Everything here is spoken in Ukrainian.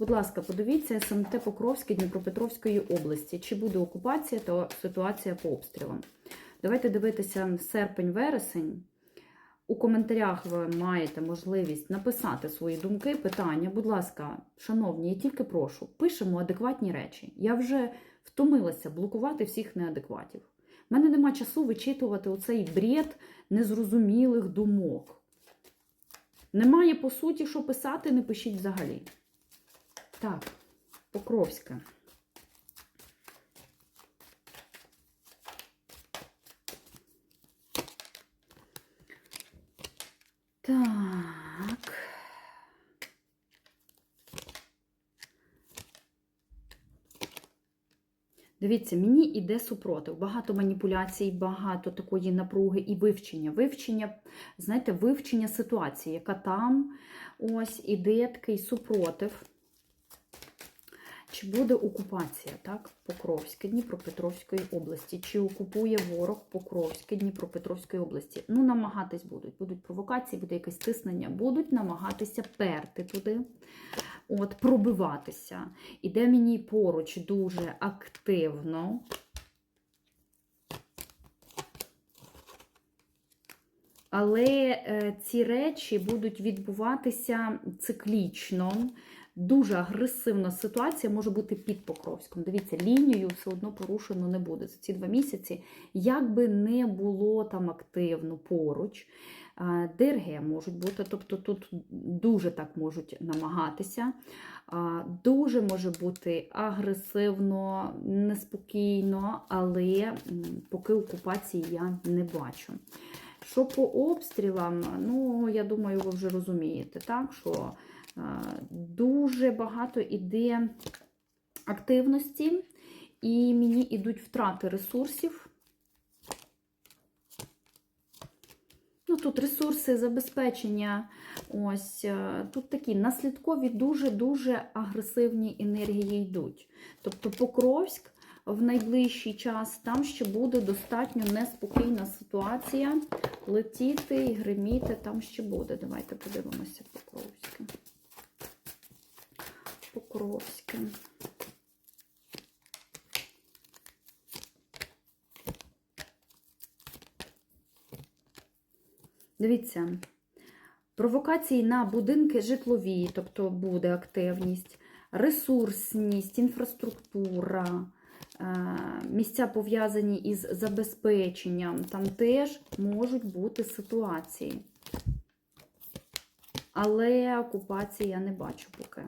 Будь ласка, подивіться СМТ Покровське Дніпропетровської області. Чи буде окупація та ситуація по обстрілам? Давайте дивитися серпень-вересень. У коментарях ви маєте можливість написати свої думки, питання. Будь ласка, шановні, я тільки прошу, пишемо адекватні речі. Я вже втомилася блокувати всіх неадекватів. У мене нема часу вичитувати оцей бред незрозумілих думок. Немає, по суті, що писати, не пишіть взагалі. Так, Покровська. Так. Дивіться, мені іде супротив. Багато маніпуляцій, багато такої напруги і вивчення. Вивчення, знаєте, вивчення ситуації, яка там ось іде такий супротив. Чи буде окупація, так? Покровське, Дніпропетровської області? Чи окупує ворог Покровське, Дніпропетровської області? Ну, намагатись будуть. Будуть провокації, буде якесь тиснення, будуть намагатися перти туди, от, пробиватися. Іде мені поруч дуже активно. Але е, ці речі будуть відбуватися циклічно. Дуже агресивна ситуація може бути під Покровськом. Дивіться, лінію все одно порушено не буде за ці два місяці. Як би не було там активно поруч, е, ДРГ можуть бути, тобто тут дуже так можуть намагатися. Дуже може бути агресивно, неспокійно, але поки окупації я не бачу. Що по обстрілам, ну, я думаю, ви вже розумієте, так, що е, дуже багато іде активності, і мені йдуть втрати ресурсів. Ну, тут ресурси забезпечення, ось е, тут такі наслідкові дуже-дуже агресивні енергії йдуть. Тобто Покровськ в найближчий час там ще буде достатньо неспокійна ситуація. Летіти і гриміти там ще буде. Давайте подивимося Покровське. Покровське. Дивіться, провокації на будинки житлові, тобто буде активність, ресурсність, інфраструктура, місця пов'язані із забезпеченням, там теж можуть бути ситуації. Але окупації я не бачу поки.